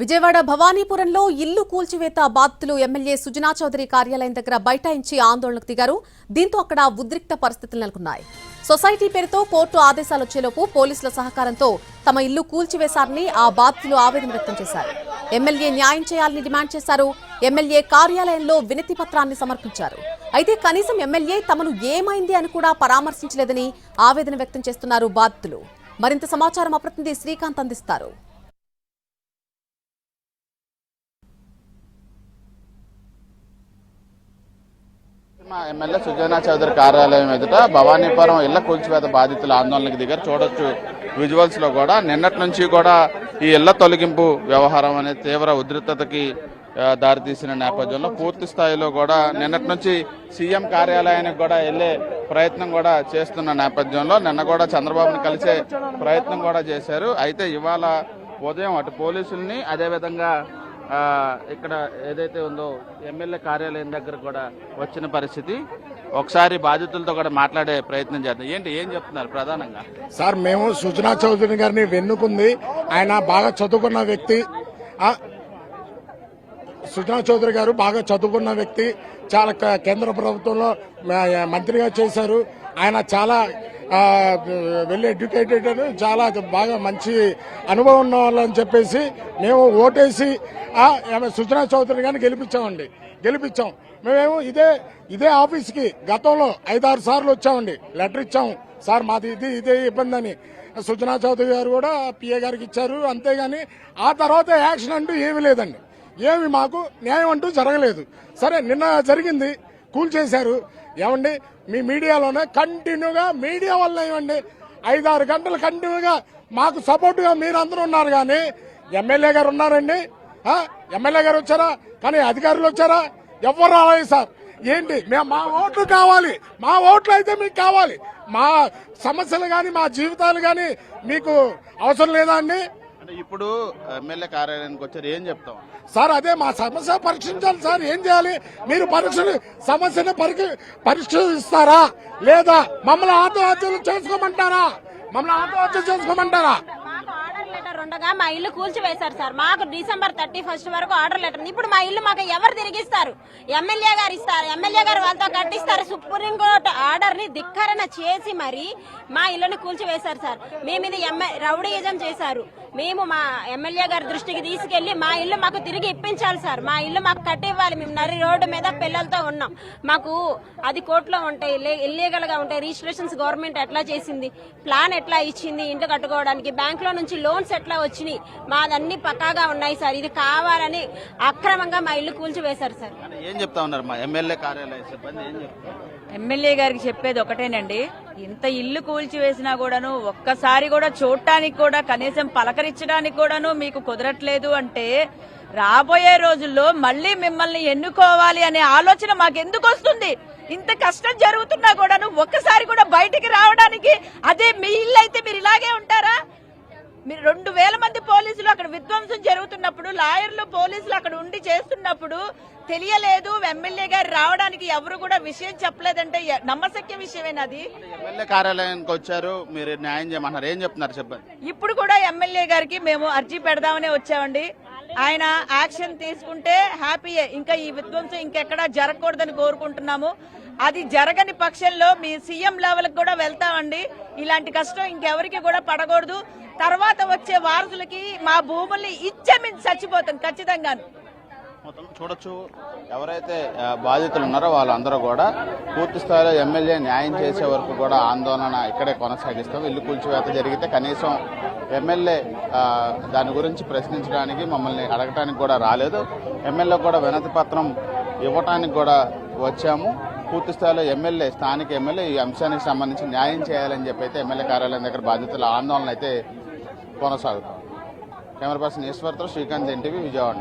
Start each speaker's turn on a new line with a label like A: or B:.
A: విజయవాడ భవానీపురంలో ఇల్లు కూల్చివేత బాధితులు ఎమ్మెల్యే సుజనా చౌదరి కార్యాలయం దగ్గర బైఠాయించి ఆందోళనకు దిగారు. దీంతో అక్కడ ఉద్రిక్త పరిస్థితులు నెలకొన్నాయి. సొసైటీ పేరుతో కోర్టు ఆదేశాలు వచ్చేలోపు పోలీసుల సహకారంతో తమ ఇల్లు కూల్చివేశారని ఆ బాధితులు ఆవేదన వ్యక్తం చేశారు. ఎమ్మెల్యే న్యాయం చేయాలని డిమాండ్ చేశారు. ఎమ్మెల్యే కార్యాలయంలో వినతి పత్రాన్ని సమర్పించారు. అయితే కనీసం ఎమ్మెల్యే తమను ఏమైంది అని కూడా పరామర్శించలేదని ఆవేదన వ్యక్తం చేస్తున్నారు బాధితులు. మరింత సమాచారం అప్రతినిధి శ్రీకాంత్ అందిస్తారు.
B: మా ఎమ్మెల్యే సుజనా చౌదరి కార్యాలయం ఎదుట భవానీపురం ఇళ్ళ కూల్చివేత బాధితుల ఆందోళనకు దిగారు. చూడొచ్చు విజువల్స్లో కూడా. నిన్నటి నుంచి కూడా ఈ ఇళ్ళ తొలగింపు వ్యవహారం అనే తీవ్ర ఉధృతతకి దారితీసిన నేపథ్యంలో పూర్తి స్థాయిలో కూడా నిన్నటి నుంచి సీఎం కార్యాలయానికి కూడా వెళ్ళే ప్రయత్నం కూడా చేస్తున్న నేపథ్యంలో నిన్న కూడా చంద్రబాబుని కలిసే ప్రయత్నం కూడా చేశారు. అయితే ఇవాళ ఉదయం అటు పోలీసుల్ని అదేవిధంగా ఇక్కడ ఏదైతే ఉందో ఎమ్మెల్యే కార్యాలయం దగ్గర కూడా వచ్చిన పరిస్థితి ఒకసారి బాధితులతో కూడా మాట్లాడే ప్రయత్నం చేద్దాం. ఏంటి ఏం చెప్తున్నారు ప్రధానంగా?
C: సార్ మేము సుజనా చౌదరి గారిని వెన్నుకుంది. ఆయన బాగా చదువుకున్న వ్యక్తి. సుజనా చౌదరి గారు బాగా చదువుకున్న వ్యక్తి. చాలా కేంద్ర ప్రభుత్వంలో మంత్రిగా చేశారు. ఆయన చాలా వెల్ ఎడ్యుకేటెడ్ అని చాలా బాగా మంచి అనుభవం ఉన్న వాళ్ళని చెప్పేసి మేము ఓటేసి ఆమె సుజనా చౌదరి గారిని గెలిపించామండి. గెలిపించాం. మేమేమో ఇదే ఇదే ఆఫీస్కి గతంలో ఐదారు సార్లు వచ్చామండి. లెటర్ ఇచ్చాము. సార్ మాది ఇది ఇదే ఇబ్బంది అని సుజనా చౌదరి గారు కూడా పిఏ గారికి ఇచ్చారు. అంతేగాని ఆ తర్వాత యాక్షన్ అంటూ ఏమీ లేదండి. ఏమి మాకు న్యాయం అంటూ జరగలేదు. సరే నిన్న జరిగింది. కూల్ చేశారు. ఏమండి? మీ మీడియాలోనే కంటిన్యూగా మీడియా వల్ల ఏమండి? ఐదారు గంటలు కంటిన్యూగా మాకు సపోర్టుగా మీరందరూ ఉన్నారు కానీ ఎమ్మెల్యే గారు ఉన్నారండి. ఎమ్మెల్యే గారు వచ్చారా? కానీ అధికారులు వచ్చారా? ఎవరు రాలేదు సార్. ఏంటి? మేము మా ఓట్లు కావాలి. మా ఓట్లు అయితే మీకు కావాలి. మా సమస్యలు కానీ మా జీవితాలు కానీ మీకు అవసరం లేదా అండి?
B: అంటే ఇప్పుడు ఎమ్మెల్యే కార్యాలయానికి వచ్చారు ఏం చెప్తాం?
C: సార్ అదే మా సమస్య పరీక్షించాలి సార్. ఏం చేయాలి? మీరు పరీక్షలు సమస్యను పరికి పరిష్కరిస్తారా? లేదా మమ్మల్ని ఆత్మహత్యలు చేసుకోమంటారా? మమ్మల్ని ఆత్మహత్య చేసుకోమంటారా?
D: ఉండగా మా ఇల్లు కూల్చివేశారు సార్. మాకు డిసెంబర్ థర్టీ ఫస్ట్ వరకు ఆర్డర్ లెటర్ ఇప్పుడు మా ఇల్లు మాకు ఎవరు తిరిగిస్తారు? ఎమ్మెల్యే గారు ఇస్తారు. ఎమ్మెల్యే గారు వాళ్ళతో కట్టిస్తారు. సుప్రీంకోర్టు ఆర్డర్ని ధిక్కరణ చేసి మరి మా ఇల్లుని కూల్చివేశారు సార్. మేము ఇది రౌడీయిజం చేశారు. మేము మా ఎమ్మెల్యే గారి దృష్టికి తీసుకెళ్ళి మా ఇల్లు మాకు తిరిగి ఇప్పించాలి సార్. మా ఇల్లు మాకు కట్టివ్వాలి. మేము నరి రోడ్డు మీద పిల్లలతో ఉన్నాం. మాకు అది కోర్టులో ఉంటాయి. ఇల్లీగల్గా ఉంటాయి. రిజిస్ట్రేషన్స్ గవర్నమెంట్ ఎట్లా చేసింది? ప్లాన్ ఎట్లా ఇచ్చింది? ఇంటి కట్టుకోవడానికి బ్యాంక్లో నుంచి లోన్స్ ఎట్లా వచ్చినాయి. మాదన్ని పక్కాగా ఉన్నాయి సార్. ఇది కావాలని అక్రమంగా మా ఇల్లు కూల్చివేశారు సార్.
B: అంటే ఏం చెప్తా ఉన్నారు మా ఎమ్మెల్యే కార్యాలయ సిబ్బంది ఏం చెప్తారు?
E: ఎమ్మెల్యే గారికి చెప్పేది ఒకటేనండి. ఇంత ఇల్లు కూల్చివేసినా కూడాను ఒక్కసారి కూడా చూడటానికి కూడా కనీసం పలకరించడానికి కూడాను మీకు కుదరట్లేదు అంటే రాబోయే రోజుల్లో మళ్ళీ మిమ్మల్ని ఎన్నుకోవాలి అనే ఆలోచన మాకెందుకు వస్తుంది? ఇంత కష్టం జరుగుతున్నా కూడాను ఒక్కసారి కూడా బయటికి రావడానికి అదే మీ ఇల్లు అయితే మీరు ఇలాగే ఉంటారా? మీరు రెండు వేల మంది పోలీసులు అక్కడ విధ్వంసం జరుగుతున్నప్పుడు లాయర్లు పోలీసులు అక్కడ ఉండి చేస్తున్నప్పుడు తెలియలేదు. ఎమ్మెల్యే గారు రావడానికి ఎవరు కూడా విషయం చెప్పలేదంటే నమ్మశక్య విషయమేనది
B: ఎమ్మెల్యే కార్యాలయానికి వచ్చారు మీరు న్యాయం చేయమన్నారు. ఏం చెప్తున్నారు చెప్పండి.
E: ఇప్పుడు కూడా ఎమ్మెల్యే గారికి మేము అర్జీ పెడదామనే వచ్చామండి. ఆయన యాక్షన్ తీసుకుంటే హ్యాపీయే ఇంకా ఈ విధ్వంసం ఇంకెక్కడా జరగకూడదని కోరుకుంటున్నాము. అది జరగని పక్షంలో మీ సీఎం లెవెల్కి కూడా వెళ్తామండి. ఇలాంటి కష్టం ఇంకెవరికి కూడా పడకూడదు. తర్వాత వచ్చే వారసులకి మా భూముల్ని ఇచ్చే మేము చచ్చిపోతాం ఖచ్చితంగాను.
B: మొత్తం చూడొచ్చు. ఎవరైతే బాధితులు ఉన్నారో వాళ్ళందరూ కూడా పూర్తి స్థాయిలో ఎమ్మెల్యే న్యాయం చేసే వరకు కూడా ఆందోళన ఇక్కడే కొనసాగిస్తాం. ఇల్లు కూల్చివేత జరిగితే కనీసం ఎమ్మెల్యే దాని గురించి ప్రశ్నించడానికి మమ్మల్ని అడగటానికి కూడా రాలేదు. ఎమ్మెల్యే కూడా వినతి పత్రం ఇవ్వటానికి కూడా వచ్చాము. పూర్తి స్థాయిలో ఎమ్మెల్యే స్థానిక ఎమ్మెల్యే ఈ అంశానికి సంబంధించి న్యాయం చేయాలని చెప్పి అయితే ఎమ్మెల్యే కార్యాలయం దగ్గర బాధితుల ఆందోళన అయితే కొనసాగుతాం. కెమెరా పర్సన్ ఈశ్వర్తో శ్రీకాంత్ ఎన్టీవీ విజయవాడ